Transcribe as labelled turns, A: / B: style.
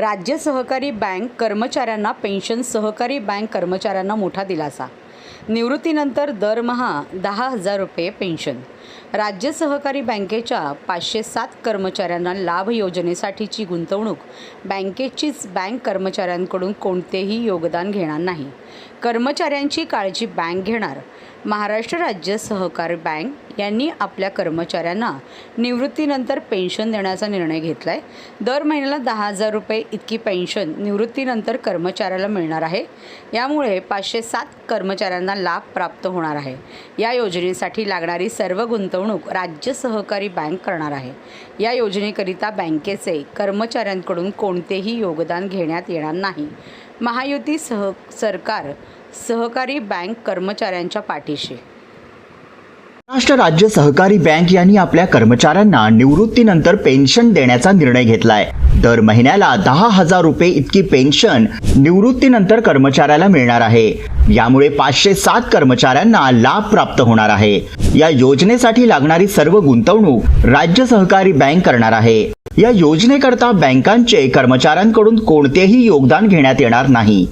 A: राज्य सहकारी बँक कर्मचाऱ्यांना पेन्शन सहकारी बँक कर्मचाऱ्यांना मोठा दिलासा. निवृत्तीनंतर दरमहा दहा हजार रुपये पेन्शन. राज्य सहकारी बँकेच्या पाचशे सात कर्मचाऱ्यांना लाभ योजनेसाठीची गुंतवणूक. बँकेचीच बँक कर्मचाऱ्यांकडून कोणतेही योगदान घेणार नाही. कर्मचाऱ्यांची काळजी बँक घेणार. महाराष्ट्र राज्य सहकार बँक यांनी आपल्या कर्मचाऱ्यांना निवृत्तीनंतर पेन्शन देण्याचा निर्णय घेतला आहे दर महिन्याला दहा हजार रुपये इतकी पेन्शन निवृत्तीनंतर कर्मचाऱ्याला मिळणार आहे. यामुळे पाचशे सात कर्मचाऱ्यांना लाभ प्राप्त होणार आहे. या योजनेसाठी लागणारी सर्व गुंतवणूक राज्य सहकारी बँक करणार आहे. या योजनेकरिता बँकेचे कर्मचाऱ्यांकडून कोणतेही योगदान घेण्यात येणार नाही. महायुती सह सरकार सहकारी बँक कर्मचाऱ्यांच्या पाठीशी.
B: महाराष्ट्र राज्य सहकारी बँक यांनी आपल्या कर्मचाऱ्यांना निवृत्तीनंतर पेन्शन देण्याचा निर्णय घेतलाय. दर महिन्याला दहा हजार रुपये इतकी पेन्शन निवृत्तीनंतर कर्मचाऱ्याला मिळणार आहे. यामुळे पाचशे सात कर्मचाऱ्यांना लाभ प्राप्त होणार आहे. या योजनेसाठी लागणारी सर्व गुंतवणूक राज्य सहकारी बँक करणार आहे. या योजनेकरता बँकांचे कर्मचाऱ्यांकडून कोणतेही योगदान घेण्यात येणार नाही.